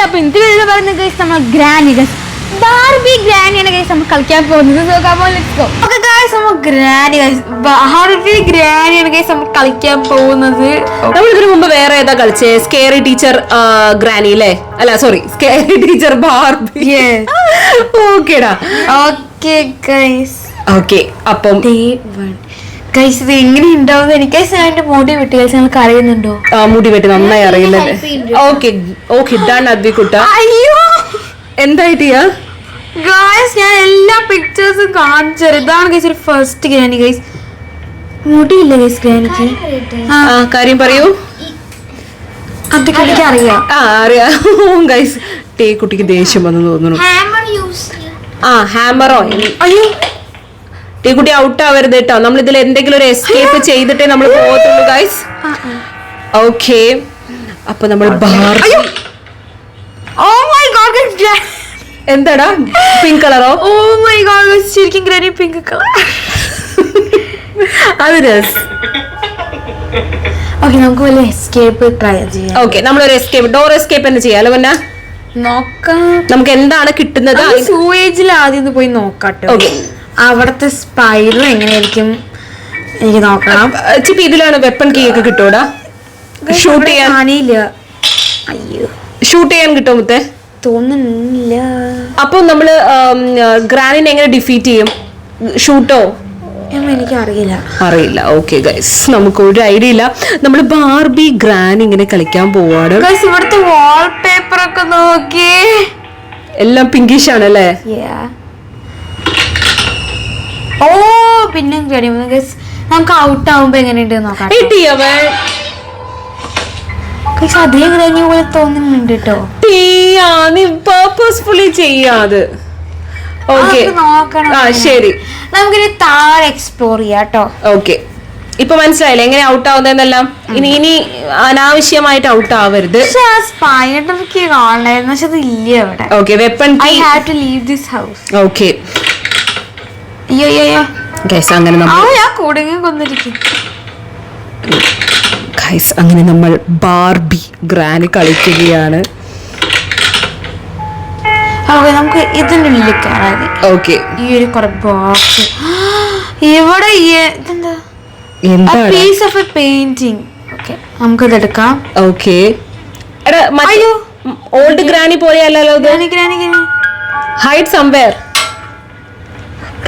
ഉണ്ട് അപ്പൊ ഇത് വീഡിയോ പറയുന്നത് ഗൈസ് നമ്മൾ ഗ്രാനി ഗൈസ് ബാർബി ഗ്രാനിയാണ് ഗൈസ് നമ്മൾ കളിക്കാൻ പോകുന്നത്. ഓക്കെ ഗൈസ് നമ്മൾ ഗ്രാനി ഗൈസ് ബാർബി ഗ്രാനിയാണ് ഗൈസ് നമ്മൾ കളിക്കാൻ പോകുന്നത്. നമ്മൾ ഇതിനു മുമ്പ് വേറെ ഏതാ കളിച്ചേ? സ്കേറി ടീച്ചർ ഗ്രാനി അല്ലേ? അല്ല സോറി സ്കേറി ടീച്ചർ ബാർബി. ഓക്കേടാ ഓക്കെ ഗൈസ് ഓക്കെ അപ്പം ഗൈസ് ഇത് എങ്ങനെ ഉണ്ടാവും എനിക്ക് എന്റെ മുടി വിട്ട്. ഗൈസ് ഞങ്ങൾക്ക് അറിയുന്നുണ്ടോ ആ, മുടി വെട്ടി. നന്നായി അറിയുന്നുണ്ട് ഓക്കെ ഓക്കെ ഇതാണ് അദ്വിക്കുട്ട അയ്യോ! ഗൈസ് ഞാൻ എല്ലാ പിക്ചേഴ്സും കാണിച്ചു ഇതാണ് ഗൈസ് ഒരു ഫസ്റ്റ് ഗ്രാനി ഗൈസ് മുടിയില്ല ഗൈസ് ഗ്രാനിക്ക് ആ. കാര്യം പറയൂ. അതൊക്കെ എനിക്ക് അറിയാം. ആ അറിയാം. ഗൈസ് ടേ കുട്ടിക്ക് ദേഷ്യം വന്നു തോന്നുന്നു. ആ ഹാമറോ അയ്യോ. ടീ കുട്ടി ഔട്ട് ആവരുത് കേട്ടോ. നമ്മൾ ഇതിൽ എന്തെങ്കിലും ഒരു എസ്കേപ്പ് ചെയ്തിട്ടേ നമ്മൾ പോകത്തുള്ളൂ ഗൈസ് ഓക്കെ അപ്പൊ നമ്മൾ ഗോഡ് എന്താടാ? പിങ്ക് കളറോ ഓ? മൈ ഗോഡ് ശരിക്കും ഗ്രാനി പിങ്ക് കളർ അത് രസ്. ഓക്കെ നമുക്ക് വല്ല എസ്കേപ്പ് ട്രൈ ചെയ്യാം. ഓക്കെ നമ്മളൊരു എസ്കേപ്പ് ഡോർ എസ്കേപ്പ് തന്നെ ചെയ്യാലോ പിന്നെ? നോക്കാം. നമുക്ക് എന്താണ് കിട്ടുന്നത്? സൂവേജിൽ ആദ്യം പോയി നോക്കാട്ടോ Okay. അവിടത്തെ സ്പൈഡർ എങ്ങനെയായിരിക്കും? എനിക്ക് നോക്കണം. ചിപ്പി ഇതിലാണ് വെപ്പൺ കീ ഒക്കെ കിട്ടൂടാ ഷൂട്ട് ചെയ്യാൻ. കാണിയില്ല. അയ്യോ. ഷൂട്ട് ചെയ്യാൻ കിട്ടും മുത്തേ? തോന്നുന്നില്ല. അപ്പൊ നമ്മൾ ഗ്രാനിനെ എങ്ങനെ ഡിഫീറ്റ് ചെയ്യും? ഷൂട്ടോ എനിക്ക് അറിയില്ല അറിയില്ല. ഓക്കെ ഗൈസ് നമുക്ക് ഒരു ഐഡിയ ഇല്ല. നമ്മൾ ബാർബി ഗ്രാൻ ഇങ്ങനെ കളിക്കാൻ പോവാണ്. ഗൈസ് ഇവിടുത്തെ വാൾപേപ്പർ ഒക്കെ നോക്കി. എല്ലാം പിങ്കിഷ് ആണല്ലേ? ഓ പിന്നെ ഗൈസ് നമുക്ക് ഔട്ട് ആവുമ്പോ എങ്ങനെയുണ്ട് നോക്കാം. അവൻ. ഗൈസ് അതേ ഗ്രാനി പോലെ തോന്നുന്നുണ്ട് കേട്ടോ. നീ പർപ്പസ്ഫുള്ളി ചെയ്യാത് ഓക്കെ നോക്കണം. ആ ശരി. നമുക്കിനി താഴെ എക്സ്പ്ലോർ ചെയ്യാം കേട്ടോ. ഓക്കെ ഇപ്പൊ മനസ്സിലായില്ലേ എങ്ങനെ ഔട്ട് ആവുന്നതെന്നെല്ലാം? ഇനി ഇനി അനാവശ്യമായിട്ട് ഔട്ട് ആവരുത്. പക്ഷെ സ്പൈഡർക്ക് കാണണമായിരുന്നു പക്ഷെ ഇല്ല ഇവിടെ. Okay weapon I have to leave this house okay അയ്യോ അയ്യോ അയ്യോ. ഗൈസ് അങ്ങനെ നമ്മൾ ഞാൻ കുടുങ്ങി കൊന്നിരിക്കും. ഗൈസ് അങ്ങനെ നമ്മൾ ബാർബി ഗ്രാനി കളിക്കുകയാണ്. ഓക്കെ നമുക്ക് ഇതിനുള്ളിൽ ഉള്ളിൽ കയറാതെ ഓക്കെ ഈ ഒരു കുറെ ബോക്സ് ഇവിടെ ഇതെന്താ? Piece of a painting okay നമുക്കത് എടുക്കാം. ഓക്കെ. ഓൾഡ് ഗ്രാനി പോലെയല്ലോ ഹൈഡ് സംവെയർ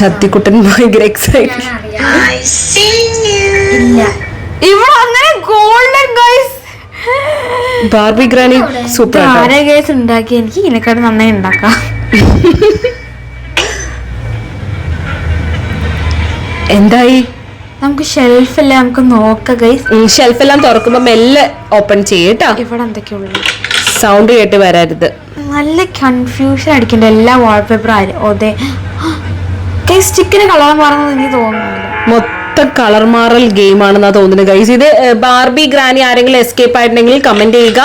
കത്തിക്കുട്ടൻ ഭയങ്കര എക്സൈറ്റഡ് ഇല്ല. ഇവിടെ അങ്ങനെ golden guys Barbie granny super ആരെ ഗൈസ് ഉണ്ടാക്കി. എനിക്ക് ഇതിനെക്കാട്ട് നന്നായി ഉണ്ടാക്കാം. എന്തായി? നമുക്ക് ഷെൽഫല്ലേ നമുക്ക് നോക്കാം ഗൈസ് ഷെൽഫ് എല്ലാം തുറക്കുമ്പോ മെല്ലെ ഓപ്പൺ ചെയ്യട്ടോ ഇവിടെ എന്തൊക്കെയുള്ളു സൗണ്ട് കേട്ട് വരരുത്. നല്ല കൺഫ്യൂഷൻ അടിക്കണ്ട. എല്ലാ വാൾപേപ്പർ ആയാലും സ്റ്റിക്കിന് കളർ മാറുന്നത് എനിക്ക് തോന്നുന്നില്ല. മൊത്തം കളർ മാറൽ ഗെയിം ആണെന്നാ തോന്നുന്നത് ഗൈസ് ഇത് ബാർബി ഗ്രാനി ആരെങ്കിലും എസ്കേപ്പ് ആയിട്ടുണ്ടെങ്കിൽ കമന്റ് ചെയ്യുക.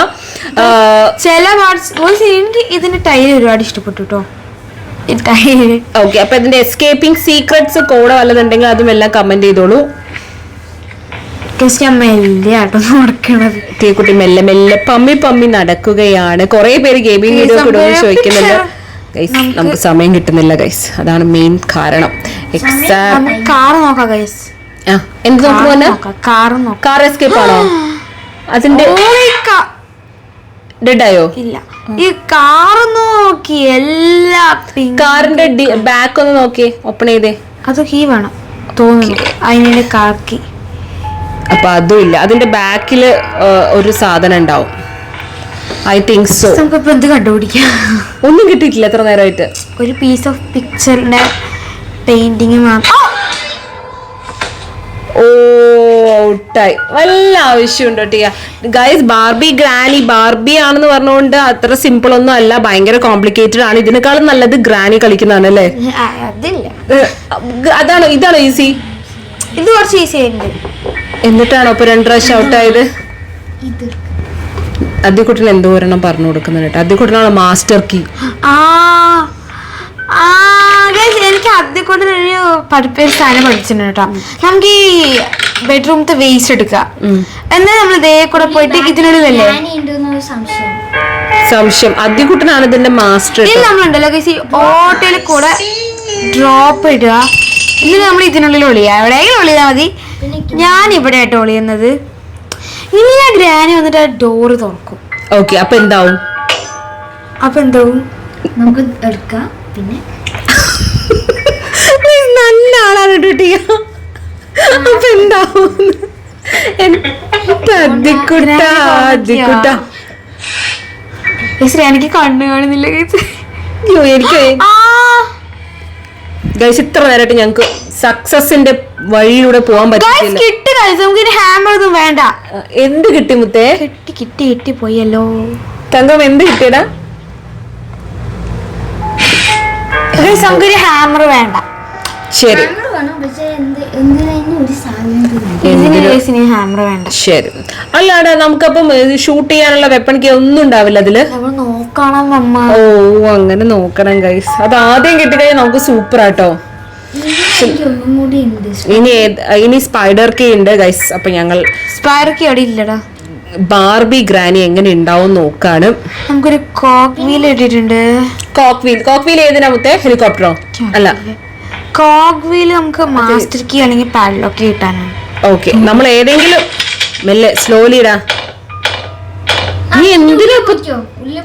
ചില പാർട്സ് എനിക്ക് ഇതിന്റെ ടൈൽ ഒരുപാട് ഇഷ്ടപ്പെട്ടു കേട്ടോ ഓക്കെ അപ്പൊ ഇതിന്റെ എസ്കേപ്പിംഗ് സീക്രട്സ് കോഡ് വല്ലതുണ്ടെങ്കിൽ അതും എല്ലാം കമന്റ് ചെയ്തോളൂ. ഞാൻ നടക്കണത് തീക്കുട്ടി മെല്ലെ മെല്ലെ പമ്മി പമ്മി നടക്കുകയാണ്. കുറെ പേര് ഗെയിമിംഗ് വീഡിയോ ചോദിക്കുന്നുണ്ട്. ഗൈസ് നമുക്ക് സമയം കിട്ടുന്നില്ല ഗൈസ് അതാണ് മെയിൻ കാരണം. എക്സാം കാർ നോക്കാം ഗൈസ് എന്ത് നോക്കുമോ കാർ കാർ എസ്കേപ്പ് ആണോ? അതിന്റെ ഡെഡായോ ഇല്ല. ഈ കാർ നോക്കി എല്ലാ കാറിന്റെ ബാക്ക് ഒന്ന് നോക്കി ഓപ്പൺ ചെയ്തേ. അത് കീ വേണം തോന്നുന്നു. അതിനെ കാക്കി അപ്പൊ അതും ഇല്ല. അതിന്റെ ബാക്കിൽ ഒരു സാധനം ഉണ്ടാവും. ഐ തിങ്ക് സോ നമുക്കിപ്പോ എന്ത് കണ്ടുപിടിക്കാം? ഒന്നും കിട്ടിയിട്ടില്ല എത്ര നേരമായിട്ട് ഒരു പീസ് ഓഫ് പിക്ചറിന്റെ പെയിന്റിങ് മാത്രം ഓ ഔട്ടായി. വല്ല ആവശ്യമുണ്ടോ ടിയ? ഗൈസ് ബാർബി ഗ്രാനി ബാർബി ആണെന്ന് പറഞ്ഞുകൊണ്ട് അത്ര സിമ്പിൾ ഒന്നും അല്ല. ഭയങ്കര കോംപ്ലിക്കേറ്റഡ് ആണ്. ഇതിനേക്കാളും നല്ലത് ഗ്രാനി കളിക്കുന്നതാണ് അല്ലേ അതാണോ ഇതാണോ ഈസി ഇത് കുറച്ച് ഈസി ആയിട്ടുണ്ട്. എന്നിട്ടാണോ ഇപ്പൊ രണ്ടു പ്രാവശ്യം ഔട്ടായത്? അദ്യക്കുട്ടൻ എന്തോ ഒരെണ്ണം പറഞ്ഞു കൊടുക്കുന്നുണ്ട് കേട്ടോ. അദ്യക്കുട്ടനാണ് മാസ്റ്റർ കീ. ആ ആ guys, എനിക്ക് ആദ്യം കൊണ്ട് ഒരു പഠിപ്പൊരു സാധനം പഠിച്ചിട്ടുണ്ട് കേട്ടോ. നമുക്ക് ഈ ബെഡ്റൂമത്തെ വേസ്റ്റ് എടുക്കുക എന്നാ നമ്മൾ ഇതേ കൂടെ പോയിട്ട് ഇതിനുള്ളിലല്ലേ? സംശയം. സംശയം. അദ്യക്കുട്ടനാണ് ഇതിന്റെ മാസ്റ്റർ നമ്മളുണ്ടല്ലോ ഓട്ടയിൽ കൂടെ ഡ്രോപ്പ് ഇടുക. ഇന്ന് നമ്മൾ ഇതിനുള്ളിൽ ഒളിയാ. എവിടെയെങ്കിലും ഒളിയാൽ മതി. ഞാൻ ഇവിടെ ആയിട്ട് ഒളിയുന്നത്. ഇനി ആ ഗ്രാനി വന്നിട്ട് ആ ഡോറ് തുറക്കും. ഓക്കെ അപ്പൊ എന്താവും? അപ്പൊ എന്താവും? നമുക്ക് എടുക്കാം. പിന്നെ നല്ല ആളാണ് ഡ്യൂട്ടി അപ്പൊ എന്താവും? എനിക്ക് കണ്ണു കാണുന്നില്ല എനിക്ക് ഗൈസ് ഇത്ര നേരമായിട്ട് ഞങ്ങക്ക് സക്സസിന്റെ വഴിയിലൂടെ പോകാൻ പറ്റില്ല കിട്ടി ഗൈസ് നമുക്ക് ഹാമർ ഒന്നും വേണ്ട. എന്ത് കിട്ടി മുത്തേ? കിട്ടി കിട്ടി കിട്ടി പോയല്ലോ. തങ്കം എന്ത് കിട്ടിയടാ? ഗൈസ് നമുക്കൊരു ഹാമർ വേണ്ട. ശരി. ശരി. അല്ലാടെ നമുക്കപ്പം ഷൂട്ട് ചെയ്യാനുള്ള വെപ്പൺ കേ ഒന്നും ഉണ്ടാവില്ല അതിൽ. നമ്മൾ നോക്കണം അമ്മ. ഓ അങ്ങനെ നോക്കണം ഗൈസ് അത് ആദ്യം കിട്ടിക്കഴിഞ്ഞാൽ നമുക്ക് സൂപ്പർ ആട്ടോ. ഇനി ഇനി സ്പൈഡർ കേ ഉണ്ട് ഗൈസ് അപ്പൊ ഞങ്ങൾ സ്പൈറൊക്കെ അവിടെ ഇല്ലടാ. ബാർബി ഗ്രാനി എങ്ങനെ ഉണ്ടാവും നോക്കാണ്. നമുക്കൊരു കോക്ക് വീൽ ഇട്ടിട്ടുണ്ട്. കോക്ക് വീൽ കോക്ക് വീൽ ഏതിനാമത്തെ ഹെലികോപ്റ്ററോ അല്ല. കോക്ക് വീൽ നമുക്ക് മാസ്റ്റർ കീ അല്ലെങ്കിൽ പാഡ്ലോക്ക് കിട്ടാനാണ്. ഓക്കെ നമ്മൾ ഏതെങ്കിലും മെല്ലെ സ്ലോലി ഇടാ. നീ എന്തിനാ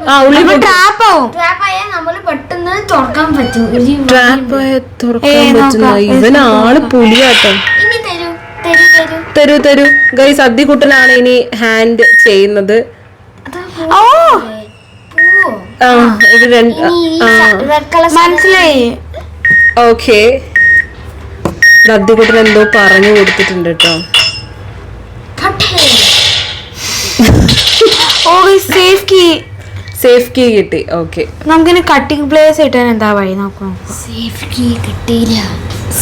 ആ ഉള്ളി ട്രാപ്പ് ആവും. ട്രാപ്പ് ആയ നമ്മൾ പെട്ടെന്ന് തുറക്കാൻ പറ്റും. പറ്റുന്ന. ഇവൻ ആൾ പുലിയാട്ടോ. ഇനി തരൂ തരൂ തരൂ. തരൂ തരൂ. ഗൈസ് അദ്ദിക്കുട്ടനാണ് ഇനി ഹാൻഡ് ചെയ്യുന്നത്. ഓ! പൂവോ? ആ ഇത് രണ്ട് ആ. റെഡ് കളർ മനസ്സിലായി. ഓക്കെ അദ്ദിക്കുട്ടൻ എന്തോ പറഞ്ഞു കൊടുത്തിട്ടുണ്ട് കേട്ടോ. ഓ സേഫ് കീ സേഫ് കീ കിട്ടി. ഓക്കെ നമുക്കിനി കട്ടിംഗ് പ്ലേസ് കിട്ടാൻ എന്താ വഴി നോക്കാം? സേഫ് കീ കിട്ടിയില്ല.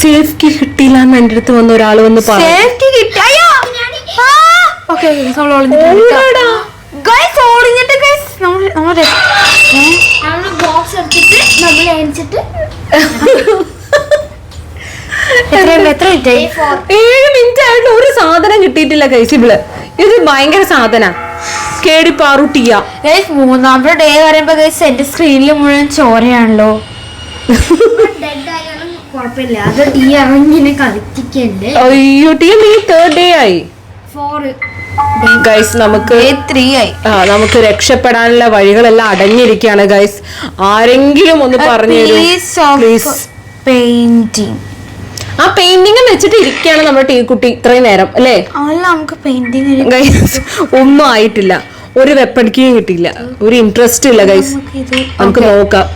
സേഫ് കീ കിട്ടിയില്ല എന്ന് എന്റെ അടുത്ത് വന്ന ഒരാൾ വന്ന് പറഞ്ഞു സേഫ് കീ കിട്ടി. അയ്യോ. ഓക്കെ നമ്മൾ ഒളിഞ്ഞിട്ട് ഗൈസ് ഒളിഞ്ഞിട്ട് നമ്മൾ നമ്മൾ ബോക്സ് എടുത്തിട്ട് നമ്മൾ അയച്ചിട്ട് എത്ര മിനിറ്റ് ഏഴ് മിനിറ്റ് ആയിട്ട് ഒരു സാധനം കിട്ടിയിട്ടില്ല കൈസിബിൾ ഇത് ഭയങ്കര സാധന. കേടി പാറുട്ടിയ ഗൈസ് മൂന്നാമത്തെ ഡേ പറയുമ്പോ ഗൈസ് എന്റെ സ്ക്രീനിൽ മുഴുവൻ ചോരയാണല്ലോ. അയ്യോ ടീ തേർഡ് ഡേ ആയി. ഫോർ ഗൈസ് നമുക്ക് ആ നമുക്ക് രക്ഷപ്പെടാനുള്ള വഴികളെല്ലാം അടഞ്ഞിരിക്കുകയാണ് ഗൈസ് ആരെങ്കിലും ഒന്ന് പറഞ്ഞു പ്ലീസ് പെയിന്റിങ് ആ പെയിന്റിംഗ് വെച്ചിട്ട് ഇരിക്കുകയാണ് നമ്മുടെ ടീ കുട്ടി ഇത്രയും നേരം അല്ലേ? നമുക്ക് പെയിന്റിങ് ഗൈസ് ഒന്നും ആയിട്ടില്ല. ഒരു വെപ്പടിക്കുകയും കിട്ടിയില്ല. ഒരു ഇൻട്രസ്റ്റ് ഇല്ല ഗൈസ് നമുക്ക് നോക്കാം.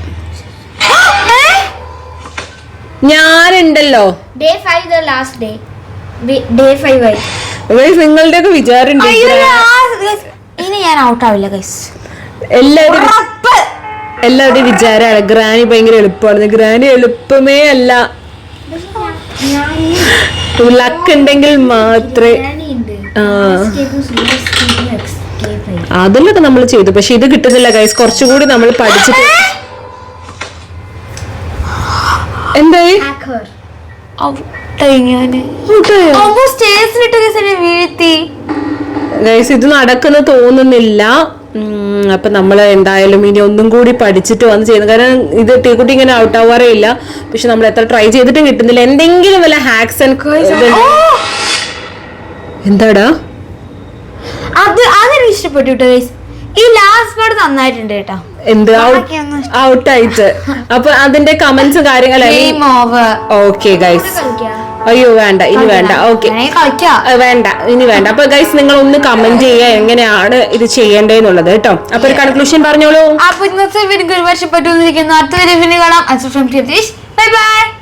ഞാനുണ്ടല്ലോ. Day five the last day day five ആയി. നിങ്ങളുടെ ഒക്കെ വിചാരം അയ്യോ, last, guys. ഇനി ഞാൻ ഔട്ട് ആവില്ല ഗൈസ് എല്ലാവരും എല്ലാവരുടെയും വിചാരമാണ്. ഗ്രാനി ഭയങ്കര എളുപ്പമാണ്. ഗ്രാനി എളുപ്പമേ അല്ല. ലക്ക് ഉണ്ടെങ്കിൽ മാത്രമേ അതിലൊക്കെ നമ്മൾ ചെയ്തു. പക്ഷെ ഇത് കിട്ടുന്നില്ല ഗൈസ് കുറച്ചുകൂടി നമ്മൾ പഠിച്ചിട്ട് എന്തായി? ഗൈസ് ഇത് നടക്കുന്ന തോന്നുന്നില്ല. അപ്പൊ നമ്മൾ എന്തായാലും ഇനി ഒന്നും കൂടി പഠിച്ചിട്ട് വന്ന് ചെയ്യുന്നു. കാരണം ഇത് ടീക്കുട്ടി ഇങ്ങനെ ഔട്ട് ആവാറേ ഇല്ല. പക്ഷെ നമ്മൾ എത്ര ട്രൈ ചെയ്തിട്ടും കിട്ടുന്നില്ല. എന്തെങ്കിലും വല്ല ഹാക്സ് ആൻഡ് എന്താടാ? അത് അതെനിക്ക് ഇഷ്ടപ്പെട്ടു കേട്ടോ ഈ ലാസ്റ്റ് പാർട്ട് നന്നായിട്ടുണ്ട് കേട്ടോ. എന്ത്? ഔട്ട് ആയിട്ട്. അപ്പൊ അതിന്റെ കമന്റ്സ് കാര്യങ്ങളും ഓക്കെ ഗൈസ് അയ്യോ വേണ്ട. ഇനി വേണ്ട. ഓക്കെ വേണ്ട. ഇനി വേണ്ട. അപ്പൊ ഗൈസ് നിങ്ങൾ ഒന്ന് കമന്റ് ചെയ്യുക എങ്ങനെയാണ് ഇത് ചെയ്യേണ്ടതെന്നുള്ളത് കേട്ടോ. അപ്പൊ ഒരു കൺക്ലൂഷൻ പറഞ്ഞോളൂ. അപ്പൊ ഇന്നത്തെ വീഡിയോ ഒരുപാട് ഇഷ്ടപ്പെട്ടു എന്നിരിക്കുന്നു അടുത്ത വീഡിയോ കാണാം. Bye bye